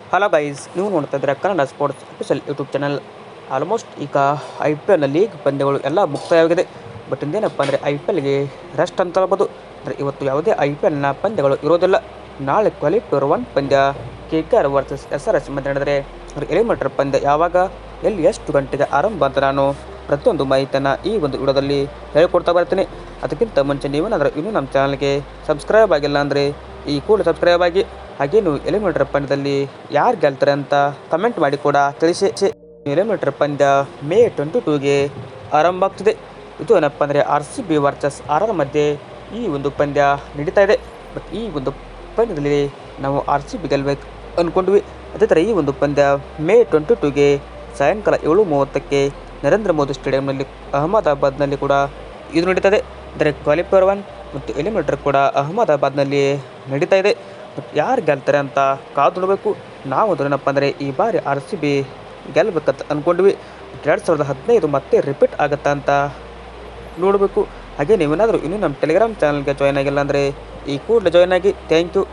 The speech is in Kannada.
ಹಲೋ ಗೈಸ್ ನೀವು ನೋಡ್ತಾ ಇದ್ದೀರಾ Kannada sports official YouTube channel almost ಈಗ ಐ ಪಿ ಎಲ್ನಲ್ಲಿ ಲೀಗ್ ಪಂದ್ಯಗಳು ಎಲ್ಲ ಮುಕ್ತಾಯವಾಗಿದೆ. ಬಟ್ ಇಂದೇನಪ್ಪ ಅಂದರೆ ಐ ಪಿ ಎಲ್ಗೆ ರೆಸ್ಟ್ ಅಂತ ಹೇಳ್ಬೋದು. ಅಂದರೆ ಇವತ್ತು ಯಾವುದೇ ಐ ಪಿ ಎಲ್ನ ಪಂದ್ಯಗಳು ಇರೋದಿಲ್ಲ. ನಾಳೆ ಕ್ವಾಲಿಫೈರ್ ಒನ್ ಪಂದ್ಯ K K R versus S R S ಮಧ್ಯೆ ನಡೆದರೆ ಎಲಿಮಿನೇಟರ್ ಪಂದ್ಯ ಯಾವಾಗ, ಎಲ್ಲಿ, ಎಷ್ಟು ಗಂಟೆಗೆ ಆರಂಭ ಅಂತ ನಾನು ಪ್ರತಿಯೊಂದು ಮಾಹಿತಿಯನ್ನು ಈ ಒಂದು ವಿಡಿಯೋದಲ್ಲಿ ಹೇಳಿಕೊಡ್ತಾ ಬರ್ತೀನಿ. ಅದಕ್ಕಿಂತ ಮುಂಚೆ ನೀವೇನಾದರೂ ಇನ್ನೂ ನಮ್ಮ ಚಾನಲ್ಗೆ ಸಬ್ಸ್ಕ್ರೈಬ್ ಆಗಿಲ್ಲ ಅಂದರೆ ಈ ಕೂಡ ಸಬ್ಸ್ಕ್ರೈಬ್ ಆಗಿ. ಹಾಗೆ ನೀವು ಎಲಿಮಿನೇಟರ್ ಪಂದ್ಯದಲ್ಲಿ ಯಾರು ಗೆಲ್ತಾರೆ ಅಂತ ಕಮೆಂಟ್ ಮಾಡಿ ಕೂಡ ತಿಳಿಸಿ. ಎಲಿಮಿನೇಟರ್ ಪಂದ್ಯ ಮೇ ಟ್ವೆಂಟಿ ಟೂಗೆ ಆರಂಭ ಆಗ್ತಿದೆ. ಇದು ಏನಪ್ಪ ಅಂದರೆ R C B versus R R ಮಧ್ಯೆ ಈ ಒಂದು ಪಂದ್ಯ ನಡೀತಾ ಇದೆ. ಬಟ್ ಈ ಒಂದು ಪಂದ್ಯದಲ್ಲಿ ನಾವು ಆರ್ ಸಿ ಬಿ ಗೆಲ್ಬೇಕು ಅಂದ್ಕೊಂಡ್ವಿ ಅದೇ ಥರ ಈ ಒಂದು ಪಂದ್ಯ ಮೇ ಟ್ವೆಂಟಿ ಟೂಗೆ ಸಾಯಂಕಾಲ ಏಳು ಮೂವತ್ತಕ್ಕೆ ನರೇಂದ್ರ ಮೋದಿ ಸ್ಟೇಡಿಯಂನಲ್ಲಿ ಅಹಮದಾಬಾದ್ನಲ್ಲಿ ಕೂಡ ಇದು ನಡೀತದೆ ಅಂದರೆ ಕ್ವಾಲಿಫೈರ್ ಒನ್ ಮತ್ತು ಎಲಿಮಿನೇಟರ್ ಕೂಡ ಅಹಮದಾಬಾದ್ನಲ್ಲಿ ನಡೀತಾ ಇದೆ. ಯಾರು ಗೆಲ್ತಾರೆ ಅಂತ ಕಾದು ನೋಡಬೇಕು. ನಾವು ಏನಪ್ಪ ಅಂದರೆ ಈ ಬಾರಿ ಆರ್ ಸಿ ಬಿ ಗೆಲ್ಬೇಕಂತ ಅಂದ್ಕೊಂಡ್ವಿ ಎರಡು ಸಾವಿರದ ಹದಿನೈದು ಮತ್ತೆ ರಿಪೀಟ್ ಆಗುತ್ತಾ ಅಂತ ನೋಡಬೇಕು. ಹಾಗೆ ನೀವೇನಾದರೂ ಇನ್ನೂ ನಮ್ಮ ಟೆಲಿಗ್ರಾಮ್ ಚಾನಲ್ಗೆ ಜಾಯ್ನ್ ಆಗಿಲ್ಲ ಅಂದರೆ ಈ ಕೂಡಲೇ ಜಾಯ್ನ್ ಆಗಿ. Thank you